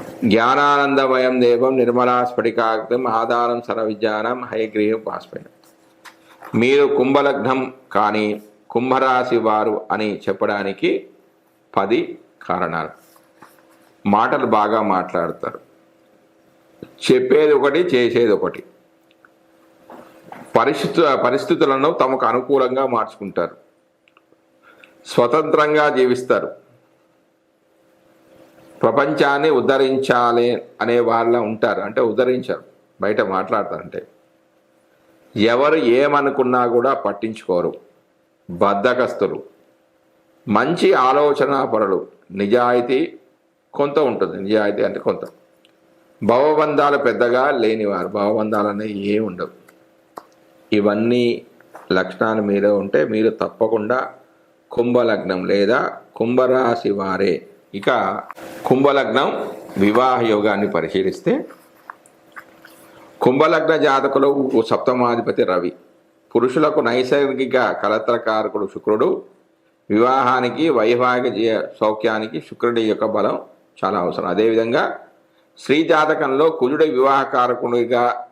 జ్ఞానానందమయం దేవం నిర్మలా స్ఫటికాగ్రం ఆధారం సర్వవిజ్ఞానం హయగ్రీవ బాష్పయం మీరు కుంభలగ్నం కానీ కుంభరాశి వారు అని చెప్పడానికి పది కారణాలు. మాటలు బాగా మాట్లాడతారు. చెప్పేది ఒకటి చేసేది ఒకటి. పరిస్థితు పరిస్థితులను తమకు అనుకూలంగా మార్చుకుంటారు. స్వతంత్రంగా జీవిస్తారు. ప్రపంచాన్ని ఉద్ధరించాలి అనే వాళ్ళ ఉంటారు. అంటే ఉద్ధరించారు. బయట మాట్లాడతారంటే. ఎవరు ఏమనుకున్నా కూడా పట్టించుకోరు. బద్ధకస్తులు మంచి ఆలోచన పరులు. నిజాయితీ కొంత ఉంటుంది. నిజాయితీ అంటే కొంత. భవబంధాలు పెద్దగా లేనివారు. భవబంధాలు అనేవి ఏమి ఉండవు. ఇవన్నీ లక్షణాలు మీద ఉంటే మీరు తప్పకుండా కుంభలగ్నం లేదా కుంభరాశి వారే. ఇక కుంభలగ్నం వివాహ యోగాన్ని పరిశీలిస్తే కుంభలగ్న జాతకులకు సప్తమాధిపతి రవి. పురుషులకు నైసర్గిక కలత్రకారకుడు శుక్రుడు. వివాహానికి వైవాహిక సౌఖ్యానికి శుక్రుడి యొక్క బలం చాలా అవసరం. అదేవిధంగా స్త్రీ జాతకంలో కుజుడి వివాహకారకుడిగా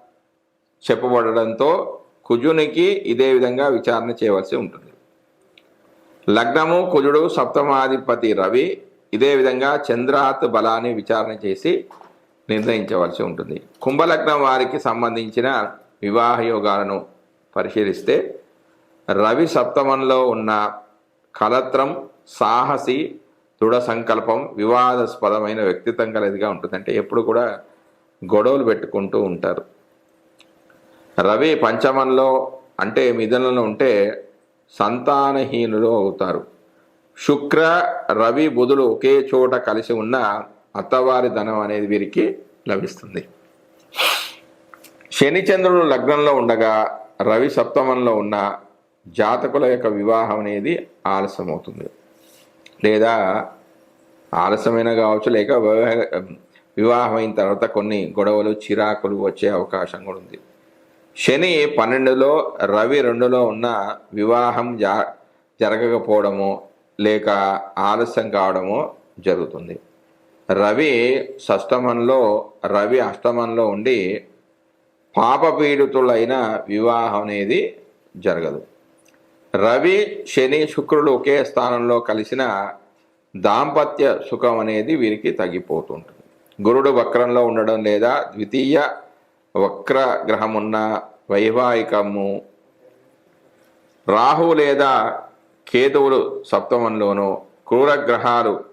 చెప్పబడడంతో కుజునికి ఇదే విధంగా విచారణ చేయవలసి ఉంటుంది. లగ్నము కుజుడు సప్తమాధిపతి రవి. ఇదే విధంగా చంద్రాత్ బలాన్ని విచారణ చేసి నిర్ణయించవలసి ఉంటుంది. కుంభలగ్నం వారికి సంబంధించిన వివాహ యోగాలను పరిశీలిస్తే రవి సప్తమంలో ఉన్న కలత్రం సాహసి దృఢ సంకల్పం వివాదాస్పదమైన వ్యక్తిత్వం కలదిగా ఉంటుంది. అంటే ఎప్పుడు కూడా గొడవలు పెట్టుకుంటూ ఉంటారు. రవి పంచమంలో అంటే మిథునంలో ఉంటే సంతానహీనులు అవుతారు. శుక్ర రవి బుధులు ఒకే చోట కలిసి ఉన్న అత్తవారి ధనం అనేది వీరికి లభిస్తుంది. శనిచంద్రుడు లగ్నంలో ఉండగా రవి సప్తమంలో ఉన్న జాతకుల యొక్క వివాహం అనేది ఆలస్యమవుతుంది. లేదా ఆలస్యమైన కావచ్చు లేక వివాహ వివాహం అయిన తర్వాత కొన్ని గొడవలు చిరాకులు వచ్చే అవకాశం కూడా ఉంది. శని పన్నెండులో రవి రెండులో ఉన్న వివాహం జా జరగకపోవడము లేక ఆలస్యం కావడము జరుగుతుంది. రవి షష్టమంలో రవి అష్టమంలో ఉండి పాపపీడితులైన వివాహం అనేది జరగదు. రవి శని శుక్రుడు ఒకే స్థానంలో కలిసిన దాంపత్య సుఖం అనేది వీరికి తగ్గిపోతుంటుంది. గురుడు వక్రంలో ఉండడం లేదా ద్వితీయ వక్ర గ్రహం ఉన్న వైవాహికము రాహు లేదా కేతువులు సప్తమంలోనూ క్రూరగ్రహాలు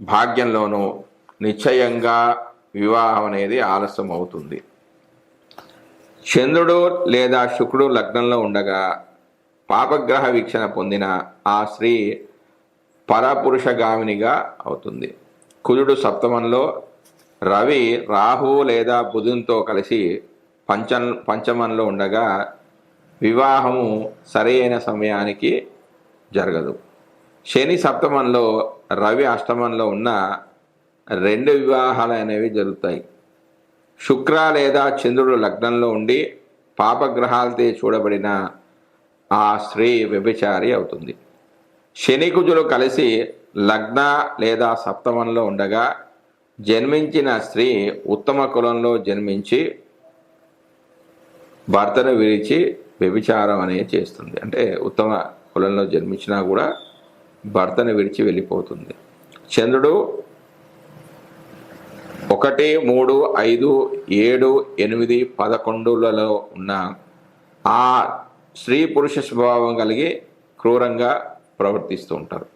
భాగ్యంలోనూ నిశ్చయంగా వివాహం అనేది ఆలస్యం అవుతుంది చంద్రుడు లేదా శుక్రుడు లగ్నంలో ఉండగా పాపగ్రహ వీక్షణ పొందిన ఆ స్త్రీ పరపురుషగామినిగా అవుతుంది. కుజుడు సప్తమంలో రవి రాహు లేదా బుధునితో కలిసి పంచం పంచమంలో ఉండగా వివాహము సరైన సమయానికి జరగదు. శని సప్తమంలో రవి అష్టమంలో ఉన్న రెండు వివాహాలు అనేవి జరుగుతాయి. శుక్ర లేదా చంద్రుడు లగ్నంలో ఉండి పాపగ్రహాలతో చూడబడిన ఆ స్త్రీ వ్యభిచారి అవుతుంది. శని కుజులు కలిసి లగ్న లేదా సప్తమంలో ఉండగా జన్మించిన స్త్రీ ఉత్తమ కులంలో జన్మించి భర్తను విరిచి వ్యభిచారం అనేది చేస్తుంది. అంటే ఉత్తమ కులంలో జన్మించినా కూడా భర్తను విడిచి వెళ్ళిపోతుంది. చంద్రుడు ఒకటి మూడు ఐదు ఏడు ఎనిమిది పదకొండులలో ఉన్న ఆ స్త్రీ పురుష స్వభావం కలిగి క్రూరంగా ప్రవర్తిస్తూ ఉంటారు.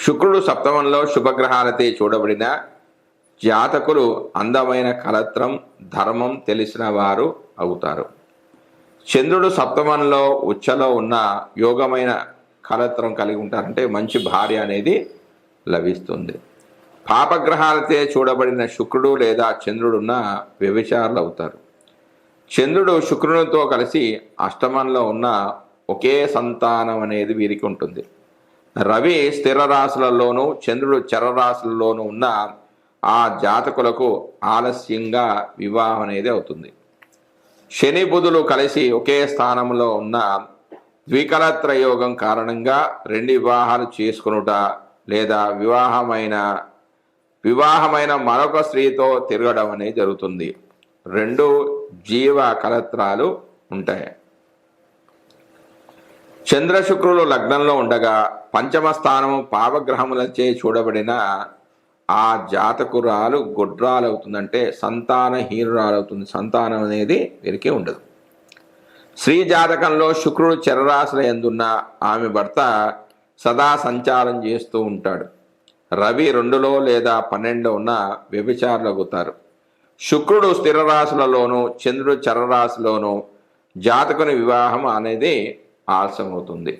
శుక్రుడు సప్తమంలో శుభగ్రహాలతో చూడబడిన జాతకులు అందమైన కలత్రం ధర్మం తెలిసిన వారు అవుతారు. చంద్రుడు సప్తమంలో ఉచ్చలో ఉన్న యోగమైన కలత్రం కలిగి ఉంటారంటే మంచి భార్య అనేది లభిస్తుంది. పాపగ్రహాలతే చూడబడిన శుక్రుడు లేదా చంద్రుడున్న వ్యభిచారులు అవుతారు. చంద్రుడు శుక్రునితో కలిసి అష్టమంలో ఉన్న ఒకే సంతానం అనేది వీరికి ఉంటుంది. రవి స్థిర రాశులలోనూ చంద్రుడు చరరాశులలోనూ ఉన్న ఆ జాతకులకు ఆలస్యంగా వివాహం అనేది అవుతుంది. శని బుధులు కలిసి ఒకే స్థానంలో ఉన్న ద్వికలత్ర యోగం కారణంగా రెండు వివాహాలు చేసుకునుట లేదా వివాహమైన వివాహమైన మరొక స్త్రీతో తిరగడం అనేది జరుగుతుంది. రెండు జీవ కలత్రాలు ఉంటాయి. చంద్రశుక్రులు లగ్నంలో ఉండగా పంచమ స్థానము పావగ్రహములచే చూడబడిన ఆ జాతకురాలు గుడ్రాలు అవుతుందంటే సంతానహీనురాలు అవుతుంది సంతానం అనేది వీరికి ఉండదు. స్త్రీ జాతకంలో శుక్రుడు చరరాశుల ఎందున్న ఆమె భర్త సదా సంచారం చేస్తూ ఉంటాడు. రవి రెండులో లేదా పన్నెండులో ఉన్న వ్యభిచారులు అవుతారు. శుక్రుడు స్థిరరాశులలోను చంద్రుడు చరరాశిలోను జాతకుని వివాహం అనేది ఆలస్యం అవుతుంది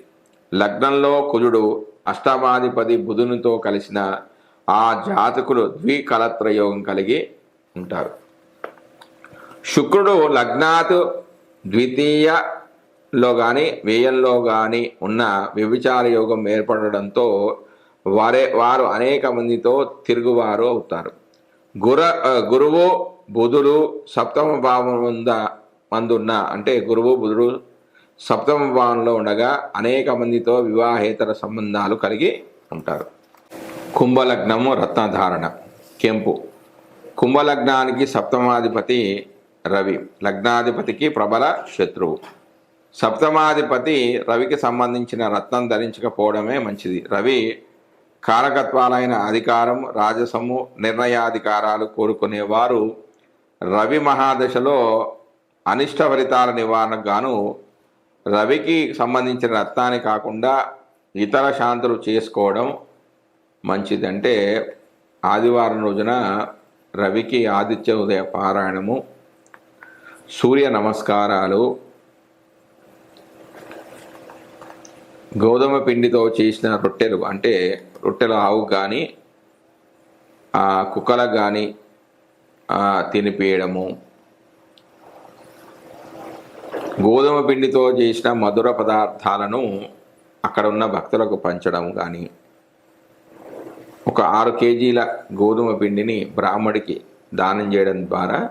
లగ్నంలో కుజుడు అష్టమాధిపతి బుధునితో కలిసిన ఆ జాతకులు ద్వికలత్రయోగం కలిగి ఉంటారు. శుక్రుడు లగ్నాత్ ద్వితీయలో కానీ వ్యయంలో కానీ ఉన్న వ్యభిచార యోగం ఏర్పడడంతో వారే వారు అనేక మందితో తిరుగువారు అవుతారు. గుర గురువు బుధుడు సప్తమ భావం మందున్న అంటే గురువు బుధుడు సప్తమ భావంలో ఉండగా అనేక మందితో వివాహేతర సంబంధాలు కలిగి ఉంటారు. కుంభలగ్నము రత్నధారణ. కెంపు. కుంభలగ్నానికి సప్తమాధిపతి రవి. లగ్నాధిపతికి ప్రబల శత్రువు. సప్తమాధిపతి రవికి సంబంధించిన రత్నం ధరించకపోవడమే మంచిది. రవి కారకత్వాలైన అధికారం రాజసము నిర్ణయాధికారాలు కోరుకునేవారు రవి మహాదశలో అనిష్ట ఫలితాల నివారణకు గాను రవికి సంబంధించిన రత్నాన్ని కాకుండా ఇతర శాంతులు చేసుకోవడం మంచిదంటే ఆదివారం రోజున రవికి ఆదిత్య ఉదయ పారాయణము సూర్య నమస్కారాలు గోధుమ పిండితో చేసిన రొట్టెలు అంటే రొట్టెలు ఆవు కానీ కుక్కలకు కానీ తినిపియడము గోధుమ పిండితో చేసిన మధుర పదార్థాలను అక్కడ ఉన్న భక్తులకు పంచడం కానీ ఒక ఆరు కేజీల గోధుమ పిండిని బ్రాహ్మడికి దానం చేయడం ద్వారా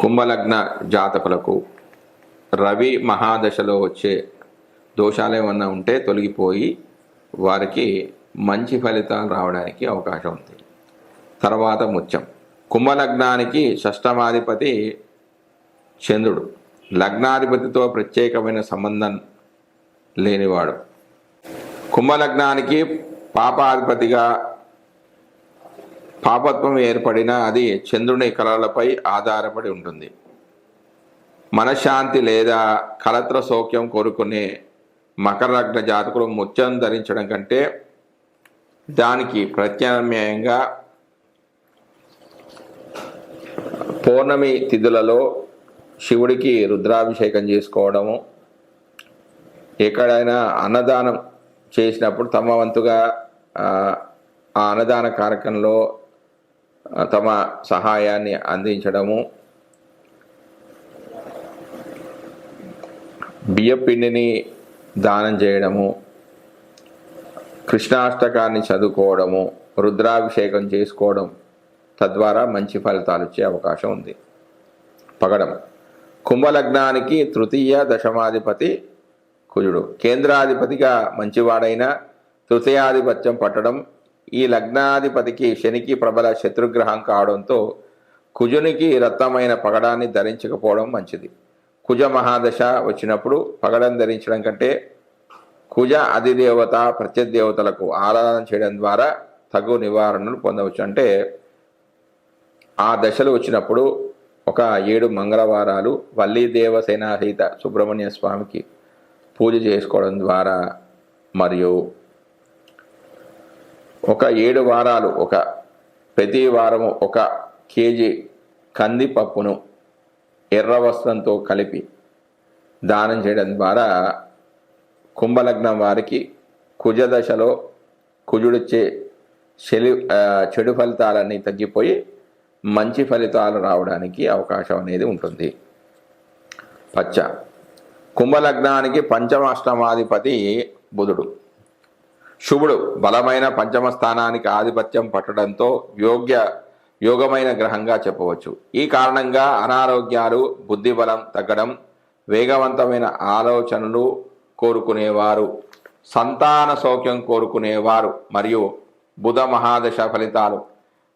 కుంభలగ్న జాతకులకు రవి మహాదశలో వచ్చే దోషాలు ఏమన్నా ఉంటే తొలగిపోయి వారికి మంచి ఫలితాలు రావడానికి అవకాశం ఉంది. తర్వాత ముత్యం. కుంభలగ్నానికి షష్టమాధిపతి చంద్రుడు. లగ్నాధిపతితో ప్రత్యేకమైన సంబంధం లేనివాడు. కుంభలగ్నానికి పాపాధిపతిగా పాపత్వం ఏర్పడిన అది చంద్రుని కళలపై ఆధారపడి ఉంటుంది. మనశ్శాంతి లేదా కలత్ర సౌఖ్యం కోరుకునే మకర లగ్న జాతకులు ముత్యం ధరించడం కంటే దానికి ప్రత్యామ్నాయంగా పౌర్ణమి తిథులలో శివుడికి రుద్రాభిషేకం చేసుకోవడము ఎక్కడైనా అన్నదానం చేసినప్పుడు తమ వంతుగా ఆ, అన్నదాన కార్యక్రమంలో తమ సహాయాన్ని అందించడము. బియ్యం పిండిని దానం చేయడము. కృష్ణాష్టకాన్ని చదువుకోవడము రుద్రాభిషేకం చేసుకోవడం తద్వారా మంచి ఫలితాలు వచ్చే అవకాశం ఉంది. పగడం. కుంభలగ్నానికి తృతీయ దశమాధిపతి కుజుడు. కేంద్రాధిపతిగా మంచివాడైన తృతీయాధిపత్యం పట్టడం ఈ లగ్నాధిపతికి శనికి ప్రబల శత్రుగ్రహం కావడంతో కుజునికి రత్నమైన పగడాన్ని ధరించకపోవడం మంచిది. కుజ మహాదశ వచ్చినప్పుడు పగడం ధరించడం కంటే కుజ అధిదేవత ప్రత్యదేవతలకు ఆరాధన చేయడం ద్వారా తగు నివారణను పొందవచ్చు. అంటే ఆ దశలు వచ్చినప్పుడు ఒక ఏడు మంగళవారాలు వల్లీ దేవసేన సుబ్రహ్మణ్య స్వామికి పూజ చేసుకోవడం ద్వారా మరియు ఒక ఏడు వారాలు ఒక ప్రతి వారము ఒక కేజీ కందిపప్పును ఎర్ర వస్త్రంతో కలిపి దానం చేయడం ద్వారా కుంభలగ్నం వారికి కుజదశలో కుజుడిచ్చే చెడు చెడు ఫలితాలన్నీ తగ్గిపోయి మంచి ఫలితాలు రావడానికి అవకాశం అనేది ఉంటుంది. పచ్చ కుంభలగ్నానికి పంచమాష్టమాధిపతి బుధుడు. శుభుడు బలమైన పంచమ స్థానానికి ఆధిపత్యం పట్టడంతో యోగ్య యోగమైన గ్రహంగా చెప్పవచ్చు. ఈ కారణంగా అనారోగ్యాలు బుద్ధి బలం తగ్గడం వేగవంతమైన ఆలోచనలు కోరుకునేవారు సంతాన సౌఖ్యం కోరుకునేవారు మరియు బుధ మహాదశ ఫలితాలు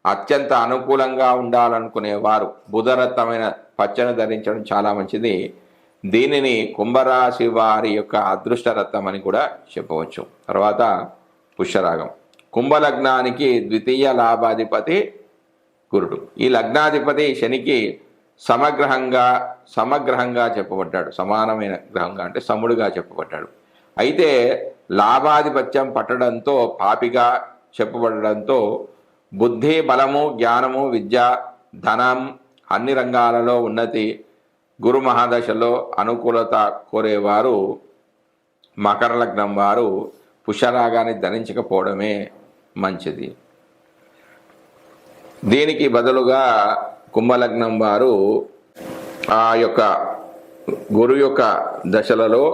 అత్యంత అనుకూలంగా ఉండాలనుకునేవారు. బుధరత్నమైన పచ్చను ధరించడం చాలా మంచిది. దీనిని కుంభరాశి వారి యొక్క అదృష్ట రత్నం అని కూడా చెప్పవచ్చు. తర్వాత పుష్యరాగం. కుంభలగ్నానికి ద్వితీయ లాభాధిపతి గురుడు. ఈ లగ్నాధిపతి శనికి సమగ్రహంగా సమగ్రహంగా చెప్పబడ్డాడు. సమానమైన గ్రహంగా అంటే సముడుగా చెప్పబడ్డాడు. అయితే లాభాధిపత్యం పట్టడంతో పాపిగా చెప్పబడడంతో బుద్ధి బలము జ్ఞానము విద్య ధనం అన్ని రంగాలలో ఉన్నతి గురు మహాదశలో అనుకూలత కోరేవారు మకర లగ్నం వారు పుష్యరాగాన్ని ధరించకపోవడమే మంచిది. దీనికి బదులుగా కుంభలగ్నం వారు ఆ యొక్క గురు యొక్క దశలలో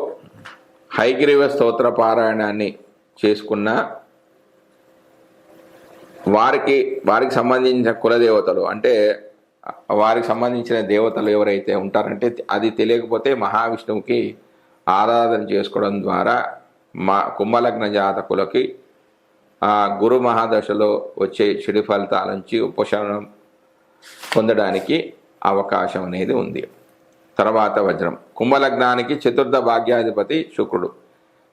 హైగ్రీవ స్తోత్ర పారాయణాన్ని చేసుకున్న వారికి వారికి సంబంధించిన కులదేవతలు అంటే వారికి సంబంధించిన దేవతలు ఎవరైతే ఉంటారంటే అది తెలియకపోతే మహావిష్ణువుకి ఆరాధన చేసుకోవడం ద్వారా మా కుంభలగ్న జాతకులకి ఆ గురు మహాదశలో వచ్చే చెడు ఫలితాల నుంచి ఉపశమనం పొందడానికి అవకాశం అనేది ఉంది. తర్వాత వజ్రం. కుంభలగ్నానికి చతుర్థ భాగ్యాధిపతి శుక్రుడు.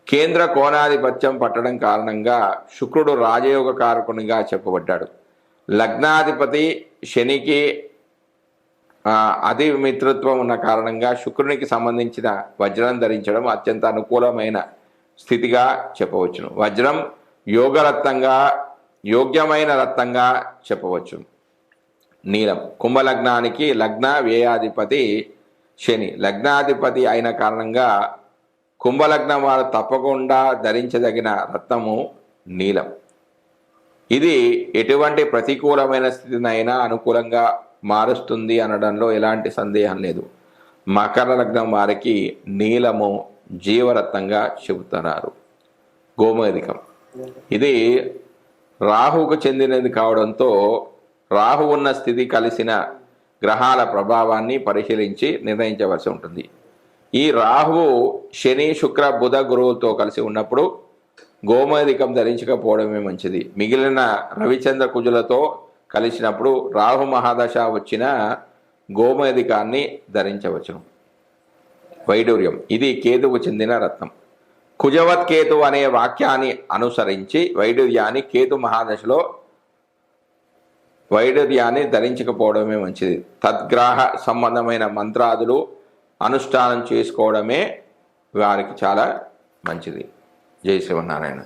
కేంద్ర కోణాధిపత్యం పట్టడం కారణంగా శుక్రుడు రాజయోగ కారకునిగా చెప్పబడ్డాడు. లగ్నాధిపతి శనికి అదే అతి మిత్రత్వం ఉన్న కారణంగా శుక్రునికి సంబంధించిన వజ్రం ధరించడం అత్యంత అనుకూలమైన స్థితిగా చెప్పవచ్చును. వజ్రం యోగరత్నంగా యోగ్యమైన రత్నంగా చెప్పవచ్చు. నీలం కుంభలగ్నానికి లగ్న వ్యయాధిపతి శని. లగ్నాధిపతి అయిన కారణంగా కుంభలగ్నం వారు తప్పకుండా ధరించదగిన రత్నము నీలం. ఇది ఎటువంటి ప్రతికూలమైన స్థితినైనా అనుకూలంగా మారుస్తుంది అనడంలో ఎలాంటి సందేహం లేదు. మకర లగ్నం వారికి నీలము జీవరత్నంగా చెబుతున్నారు. గోమేధికం ఇది రాహువుకు చెందినది కావడంతో రాహు ఉన్న స్థితి కలిసిన గ్రహాల ప్రభావాన్ని పరిశీలించి నిర్ణయించవలసి ఉంటుంది. ఈ రాహువు శని శుక్ర బుధ గురువుతో కలిసి ఉన్నప్పుడు గోమేధికం ధరించకపోవడమే మంచిది. మిగిలిన రవిచంద్ర కుజులతో కలిసినప్పుడు రాహు మహాదశ వచ్చిన గోమేధికాన్ని ధరించవచ్చును. వైడూర్యం. ఇది కేతువు చెందిన రత్నం. కుజవత్ కేతు అనే వాక్యాన్ని అనుసరించి వైడూర్యాన్ని కేతు మహాదశలో వైడూర్యాన్ని ధరించకపోవడమే మంచిది. తద్గ్రాహ సంబంధమైన మంత్రాదులు అనుష్ఠానం చేసుకోవడమే వారికి చాలా మంచిది. జై శివనారాయణ